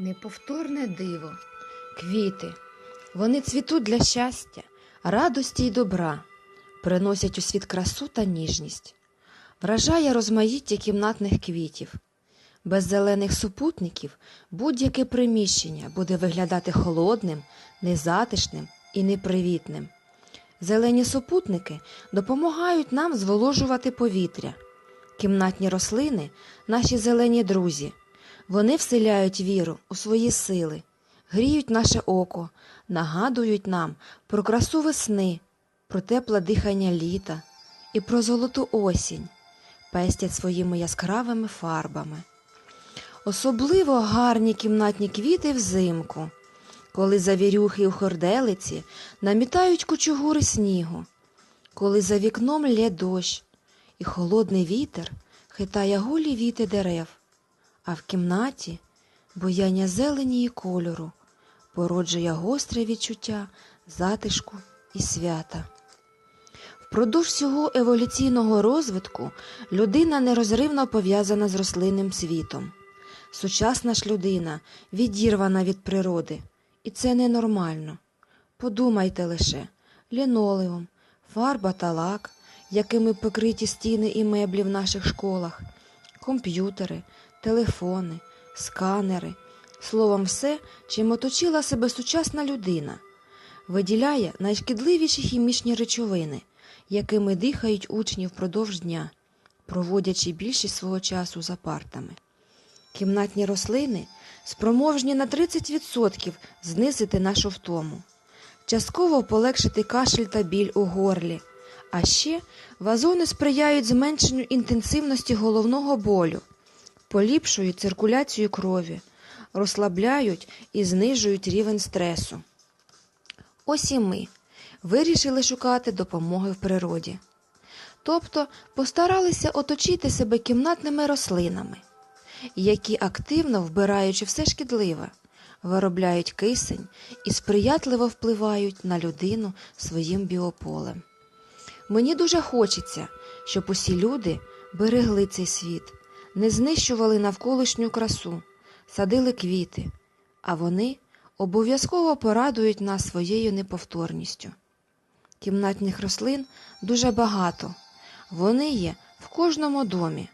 Неповторне диво, квіти. Вони цвітуть для щастя, радості й добра, приносять у світ красу та ніжність. Вражає розмаїття кімнатних квітів. Без зелених супутників будь-яке приміщення буде виглядати холодним, незатишним і непривітним. Зелені супутники допомагають нам зволожувати повітря. Кімнатні рослини наші зелені друзі. Вони вселяють віру у свої сили, гріють наше око, нагадують нам про красу весни, про тепле дихання літа і про золоту осінь, пестять своїми яскравими фарбами. Особливо гарні кімнатні квіти взимку, коли завірюхи у хорделиці намітають кучугури снігу, коли за вікном лє дощ, і холодний вітер хитає голі віти дерев, а в кімнаті буяння зелені і кольору породжує гостре відчуття затишку і свята. Впродовж всього еволюційного розвитку людина нерозривно пов'язана з рослинним світом. Сучасна ж людина відірвана від природи, і це ненормально. Подумайте лише лінолеум, фарба та лак, якими покриті стіни і меблі в наших школах, комп'ютери, телефони, сканери, словом, все, чим оточила себе сучасна людина, виділяє найшкідливіші хімічні речовини, якими дихають учні впродовж дня, проводячи більшість свого часу за партами. Кімнатні рослини спроможні на 30% знизити нашу втому, частково полегшити кашель та біль у горлі, а ще вазони сприяють зменшенню інтенсивності головного болю, поліпшують циркуляцію крові, розслабляють і знижують рівень стресу. Ось і ми вирішили шукати допомоги в природі. Тобто постаралися оточити себе кімнатними рослинами які активно вбираючи все шкідливе, виробляють кисень і сприятливо впливають на людину своїм біополем. Мені дуже хочеться, щоб усі люди берегли цей світ, не знищували навколишню красу, садили квіти, а вони обов'язково порадують нас своєю неповторністю. Кімнатних рослин дуже багато, вони є в кожному домі.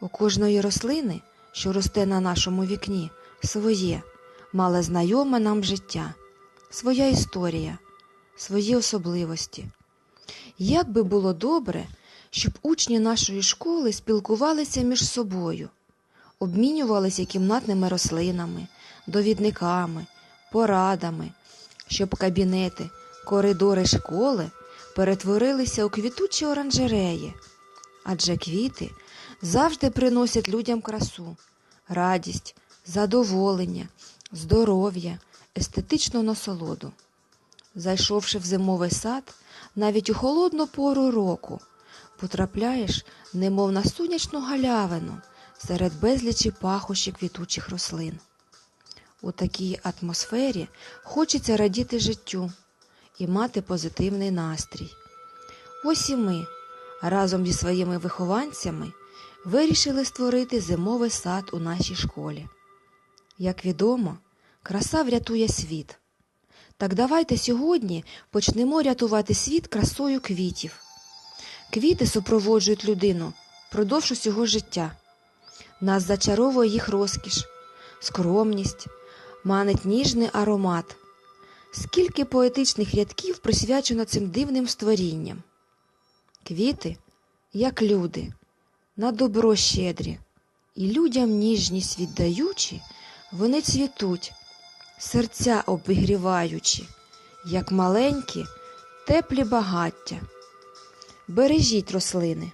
У кожної рослини, що росте на нашому вікні, своє, мале знайоме нам життя, своя історія, свої особливості. Як би було добре, щоб учні нашої школи спілкувалися між собою, обмінювалися кімнатними рослинами, довідниками, порадами, щоб кабінети, коридори школи перетворилися у квітучі оранжереї, адже квіти завжди приносять людям красу, радість, задоволення, здоров'я, естетичну насолоду. Зайшовши в зимовий сад, навіть у холодну пору року, потрапляєш, немов на сонячну галявину серед безлічі пахощі квітучих рослин. У такій атмосфері хочеться радіти життю і мати позитивний настрій. Ось і ми разом зі своїми вихованцями вирішили створити зимовий сад у нашій школі. Як відомо, краса врятує світ. Так давайте сьогодні почнемо рятувати світ красою квітів. Квіти супроводжують людину впродовж усього життя. Нас зачаровує їх розкіш, скромність, манить ніжний аромат. Скільки поетичних рядків присвячено цим дивним створінням. Квіти, як люди, на добро щедрі, і людям ніжність віддаючи, вони цвітуть, серця обігріваючи, як маленькі, теплі багаття. Бережіть рослини,